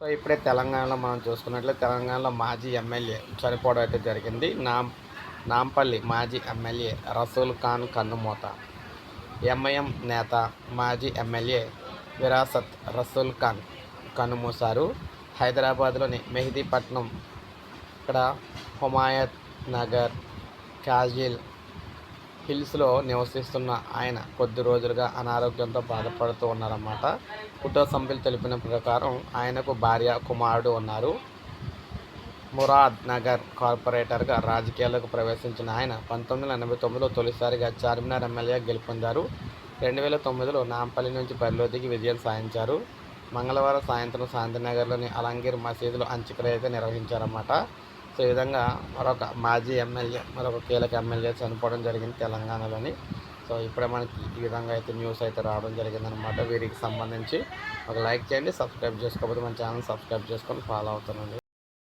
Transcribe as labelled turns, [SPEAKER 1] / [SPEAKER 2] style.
[SPEAKER 1] So ఇప్పుడే తెలంగాణలో మనం చూసుకున్నట్లయితే తెలంగాణలో మాజీ ఎమ్మెల్యే చనిపోవడం అయితే జరిగింది. నాం నాంపల్లి మాజీ ఎమ్మెల్యే రసూల్ ఖాన్ కన్నుమూత. ఎంఐఎం నేత మాజీ ఎమ్మెల్యే విరాసత్ రసూల్ ఖాన్ కన్నుమూశారు. హైదరాబాద్లోని మెహదీపట్నం ఇక్కడ హుమాయత్ నగర్ కాజిల్ హిల్స్లో నివసిస్తున్న ఆయన కొద్ది రోజులుగా అనారోగ్యంతో బాధపడుతూ ఉన్నారన్నమాట. కుటుంబ సభ్యులు తెలిపిన ప్రకారం ఆయనకు భార్య కుమారుడు ఉన్నారు. మురాద్ నగర్ కార్పొరేటర్గా రాజకీయాల్లోకి ప్రవేశించిన ఆయన పంతొమ్మిది వందల ఎనభై తొమ్మిదిలో తొలిసారిగా చార్మినార్ ఎమ్మెల్యే గెలుపొందారు. రెండు వేల తొమ్మిదిలో నాంపల్లి నుంచి బరిలో దిగి విజయం సాధించారు. మంగళవారం సాయంత్రం శాంతినగర్లోని అలంగీర్ మసీదులో అంత్యక్రియ అయితే నిర్వహించారన్నమాట. సో ఈ విధంగా మరొక మాజీ ఎమ్మెల్యే మరొక కీలక ఎమ్మెల్యే చనిపోవడం జరిగింది తెలంగాణలోని. సో ఇప్పుడే మనకి ఈ విధంగా అయితే న్యూస్ అయితే రావడం జరిగిందనమాట వీరికి సంబంధించి ఒక లైక్ చేయండి సబ్స్క్రైబ్ చేసుకోకపోతే మన ఛానల్ సబ్స్క్రైబ్ చేసుకొని ఫాలో అవుతానండి.